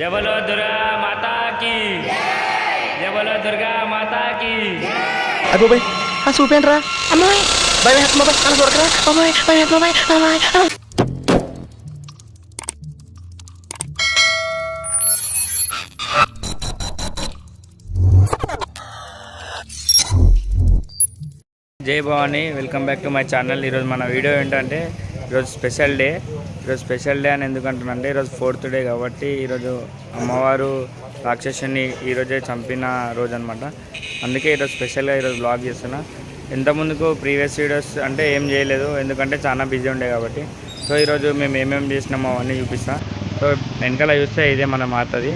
జయ బలో దుర్గా మాతా की। జయ బలో దుర్గా మాతా की। అయ్యో బాయ్ ఆ చూపేంట్రా అమ్మాయి బాయ్ అమ్మాయి అలా చూడకరా అమ్మాయి బాయ్ అమ్మాయి అమ్మాయి జై Bhavani welcome back to my channel ఈరోజు మన వీడియో ఏంటంటే ఈరోజు స్పెషల్ డే. ఈరోజు స్పెషల్ డే అని ఎందుకంటున్నానంటే ఈరోజు ఫోర్త్ డే కాబట్టి ఈరోజు అమ్మవారు రాక్షసుని ఈరోజే చంపిన రోజు అనమాట అందుకే ఈరోజు స్పెషల్గా ఈరోజు బ్లాగ్ చేస్తున్నా. ఇంతకుముందుకు ప్రీవియస్ వీడియోస్ అంటే ఏం చేయలేదు ఎందుకంటే చాలా బిజీ ఉండే కాబట్టి. సో ఈరోజు మేము ఏమేమి చేసినామో అవన్నీ చూపిస్తాం. సో వెనకాల చూస్తే ఇదే మన మాతది.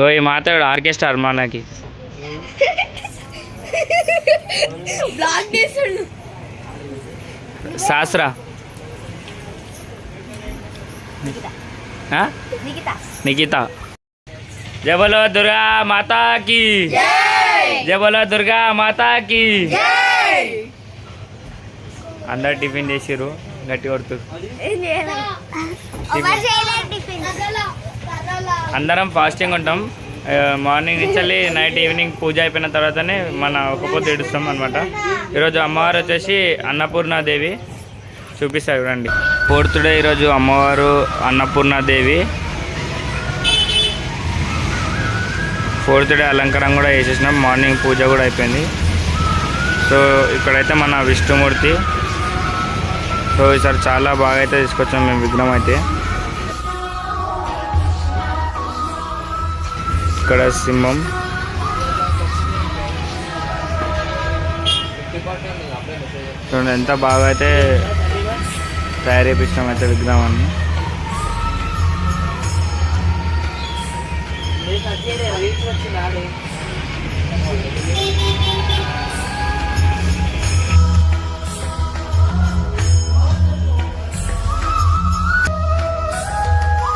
ఓ ఈ మాతాడు ఆర్కెస్ట్రా మనకి బ్లాక్ చేస్తుండు. శాస్త్ర? నిఖిత. నిఖిత. జయ బలో దుర్గా మాతాకి. జయ బలో దుర్గా మాతాకి అందరు టిఫిన్ చేసిర్రు గట్టి కొడుతు. అందరం ఫాస్టింగ్ ఉంటాం. మార్నింగ్ నుంచి వెళ్ళి నైట్ ఈవినింగ్ పూజ అయిపోయిన తర్వాతనే మన ఒక పొద్దు ఏడుస్తాం అనమాట ఈరోజు అమ్మవారు వచ్చేసి అన్నపూర్ణాదేవి. చూపిస్తారు రండి ఫోర్త్ డే ఈరోజు అమ్మవారు అన్నపూర్ణాదేవి. ఫోర్త్ డే అలంకారం కూడా వేసేసినాం మార్నింగ్ పూజ కూడా అయిపోయింది. సో ఇక్కడైతే మన విష్ణుమూర్తి. సో ఈసారి చాలా బాగా అయితే తీసుకొచ్చాం మేము విగ్రహం అయితే. ఇక్కడ సింహం. చూడండి ఎంత బాగా అయితే తయారు చేపించినాం అయితే విగ్రహాన్ని.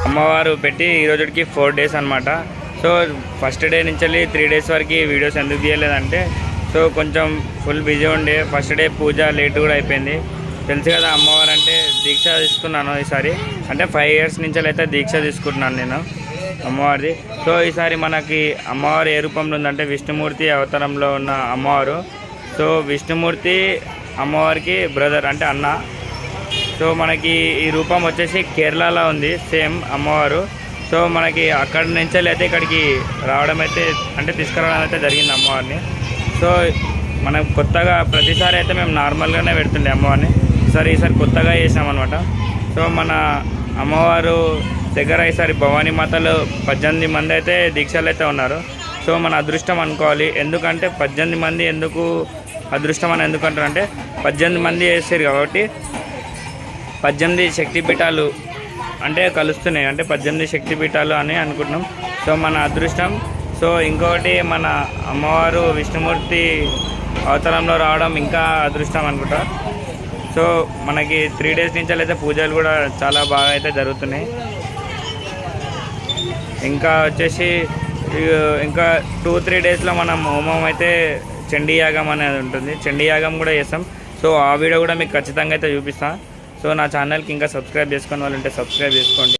అమ్మవారు పెట్టి ఈ రోజుకి ఫోర్ డేస్ అనమాట సో ఫస్ట్ డే నుంచి వెళ్ళి త్రీ డేస్ వరకు వీడియోస్ ఎందుకు తీయలేదంటే సో కొంచెం ఫుల్ బిజీ ఉండే. ఫస్ట్ డే పూజ లేట్ కూడా అయిపోయింది. తెలుసు కదా అమ్మవారు అంటే దీక్ష తీసుకున్నాను ఈసారి. అంటే ఫైవ్ ఇయర్స్ నుంచి అయితే దీక్ష తీసుకుంటున్నాను నేను అమ్మవారిది. సో ఈసారి మనకి అమ్మవారు ఏ రూపంలో ఉందంటే విష్ణుమూర్తి అవతారంలో ఉన్న అమ్మవారు. సో విష్ణుమూర్తి అమ్మవారికి బ్రదర్ అంటే అన్న. సో మనకి ఈ రూపం వచ్చేసి కేరళలో ఉంది సేమ్ అమ్మవారు. సో మనకి అక్కడి నుంచి అయితే ఇక్కడికి రావడం అయితే అంటే తీసుకురావడం అయితే జరిగింది అమ్మవారిని. సో మనం కొత్తగా ప్రతిసారి అయితే మేము నార్మల్గానే పెడుతుండే అమ్మవారిని. ఈసారి ఈసారి కొత్తగా చేసామన్నమాట సో మన అమ్మవారు దగ్గర ఈసారి భవానీ మాతలు పద్దెనిమిది మంది అయితే దీక్షలు అయితే ఉన్నారు. సో మన అదృష్టం అనుకోవాలి. ఎందుకంటే పద్దెనిమిది మంది ఎందుకు అదృష్టం అని ఎందుకంటారు అంటే పద్దెనిమిది మంది వేసారు కాబట్టి పద్దెనిమిది శక్తి పీఠాలు అంటే కలుస్తున్నాయి. అంటే పద్దెనిమిది శక్తిపీఠాలు అని అనుకుంటున్నాం. సో మన అదృష్టం. సో ఇంకొకటి మన అమ్మవారు విష్ణుమూర్తి అవతారంలో రావడం ఇంకా అదృష్టం అనుకుంటా. సో మనకి త్రీ డేస్ నుంచి అయితే పూజలు కూడా చాలా బాగా అయితే జరుగుతున్నాయి. ఇంకా వచ్చేసి ఇంకా టూ త్రీ డేస్లో మనం హోమం అయితే చండీయాగం అనేది ఉంటుంది. చండీయాగం కూడా చేస్తాం. సో ఆ వీడియో కూడా మీకు ఖచ్చితంగా అయితే చూపిస్తాను సో నా ఛానల్కి ఇంకా సబ్స్క్రైబ్ చేసుకుని వాళ్ళు ఉంటే సబ్స్క్రైబ్ చేసుకోండి.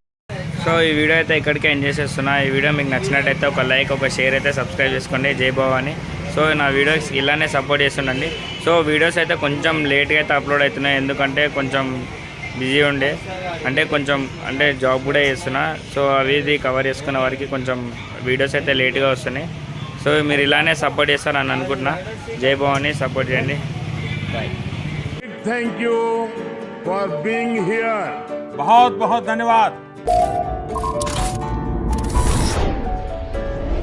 సో ఈ వీడియో అయితే ఇక్కడికే ఎండ్ చేసేస్తున్నా. ఈ వీడియో మీకు నచ్చినట్టయితే ఒక లైక్ ఒక షేర్ అయితే సబ్స్క్రైబ్ చేసుకోండి. జై భవాని. సో నా వీడియోస్ ఇలానే సపోర్ట్ చేస్తుండండి. సో వీడియోస్ అయితే కొంచెం లేట్గా అయితే అప్లోడ్ అవుతున్నాయి. ఎందుకంటే కొంచెం బిజీ ఉండే. అంటే కొంచెం అంటే జాబ్ కూడా చేస్తున్నా. సో అవి ఇది కవర్ చేసుకున్న వారికి కొంచెం వీడియోస్ అయితే లేట్గా వస్తున్నాయి. సో మీరు ఇలానే సపోర్ట్ చేస్తారని అనుకుంటున్నా. జై భవాని. సపోర్ట్ చేయండి. Thank you for being here बहुत बहुत धन्यवाद।